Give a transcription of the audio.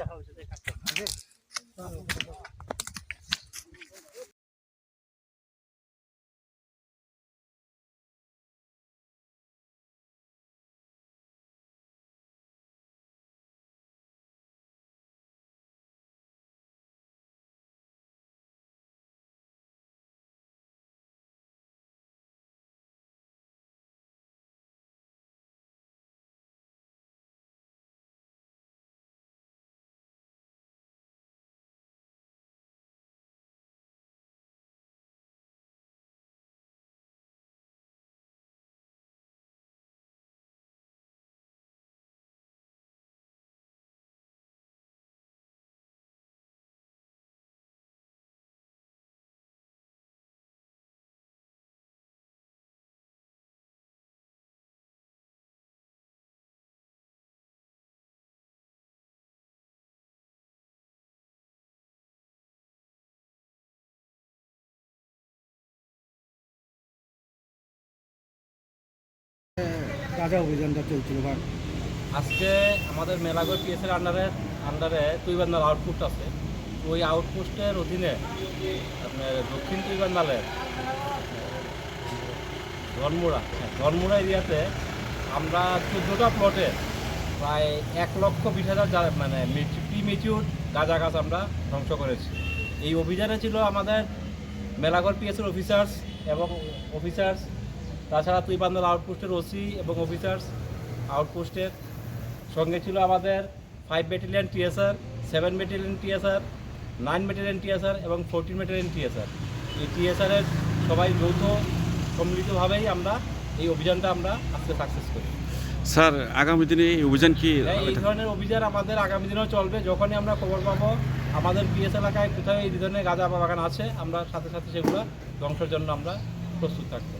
দেখা হচ্ছে গাঁজা অভিযানটা চলছিল বা আজকে আমাদের মেলাগড় পিএসের আন্ডারে আন্ডারে তুইবান্দাল আউটপোস্ট আছে। ওই আউটপোস্টের অধীনে আপনার দক্ষিণ তুইবান্দালের ধনমুড়া হ্যাঁ, ধনমুড়া এরিয়াতে আমরা চোদ্দোটা প্লটে প্রায় এক লক্ষ বিশ হাজার মানে প্রি মেচিউর গাঁজা গাছ আমরা ধ্বংস করেছি। এই অভিযানে ছিল আমাদের মেলাগড় পিএসের অফিসার্স এবং অফিসার্স তাছাড়া তুইবান্দাল আউটপোস্টের ওসি এবং অফিসার্স আউটপোস্টের সঙ্গে ছিল আমাদের five battalion TSR seven battalion TSR nine battalion TSR এবং ফোরটিন ব্যাটালিয়ান টিএসআর এই টিএসআরের সবাই যৌথ সম্মিলিতভাবেই আমরা এই অভিযানটা আমরা আজকে সাকসেস করি। স্যার আগামী দিনে এই অভিযান কি এই ধরনের অভিযান আমাদের আগামী দিনেও চলবে। যখনই আমরা খবর পাবো আমাদের পিএস এলাকায় কোথায় এই ধরনের গাঁজা বাগান আছে আমরা সাথে সাথে সেগুলো ধ্বংসের জন্য আমরা প্রস্তুত থাকব।